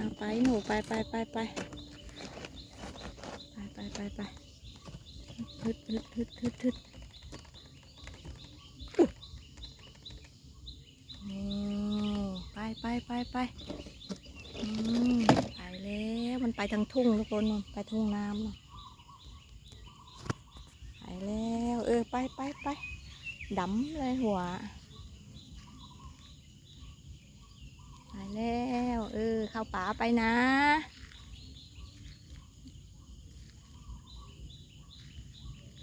เอาไปหนูไปไปไปไปไปไปไปไปฮึดฮึดฮึดฮึดฮึดโอ้ไปไปไปไปอืมไปแล้วมันไปทางทุ่งทุกคนนู่นไปทุ่งน้ำน่ะไปแล้ว เออไปไปไปดำเลยหัว ไปแล้ว เข้าป่าไปนะ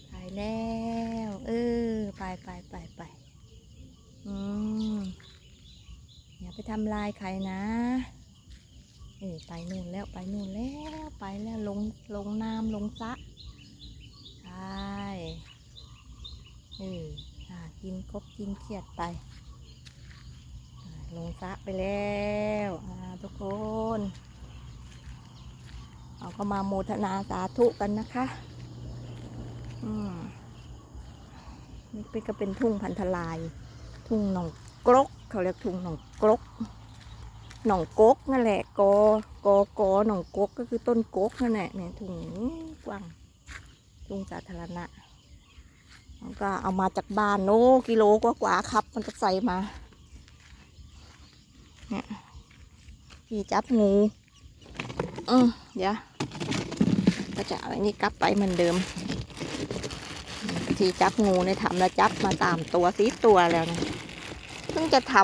ไปแล้ว เออ ไปไปไปไปอืมอย่าไปทำลายใครนะเออไปนู่นแล้วไปนู่นแล้วไปแล้วลงลงน้ำลงสะใช่เออหากินคบกินเครียดไปลงสะไปแล้วอ่า ทุกคน เราก็มาโมทนาสาธุกันนะคะอืมนี่เป็นก็เป็นทุ่งพันธลาย ทุ่งหนองกรก เขาเรียกทุ่งหนองกรกหนองกกนั่นแหละกอกอกอหนองกกก็คือต้นกกนั่นแหละเนี่ยทุ่งกว้างทุ่งสาธารณะแล้วก็เอามาจากบ้านโน้กิโลกว่าๆครับ มันก็ใส่มาเนี่ย พี่จับงูอืมเดี๋ยวก็จะเอาอันนี้กลับไปเหมือนเดิม ที่จับงูเนี่ยทำแล้วจับมาตามตัวสีตัวแล้วนะเพิ่งจะท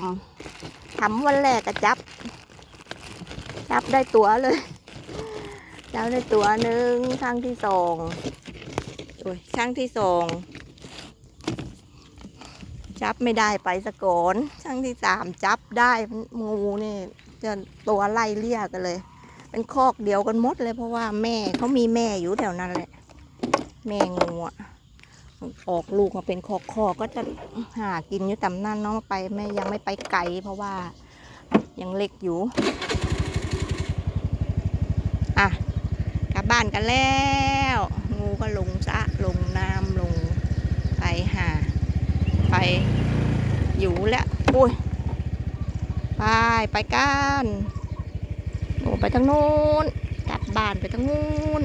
ำทำวันแรกก็จับ จับได้ตัวเลยจับได้ตัวหนึ่งครั้งที่สองโอ้ยครั้งที่สอง จับไม่ได้ไปสะกอนครั้งที่สามจับได้งูนี่จะตัวไล่เลี่ยกันเลย เป็นคอกเดียวกันหมดเลย เพราะว่าแม่เขามีแม่อยู่แถวนั้นแหละ แม่งูอะออกลูกมาเป็นคอกคอก็จะหากินอยู่ตำนั่นเนาะไปไม่ยังไม่ไปไกลเพราะว่ายังเล็กอยู่ อะกลับบ้านกันแล้ว งูก็ลงสระลงน้ำลงไปหา ไป อยู่แล้วอุ้ยไปไปกันโอ้ไปทางนู้นกลับบ้านไปทางนู้น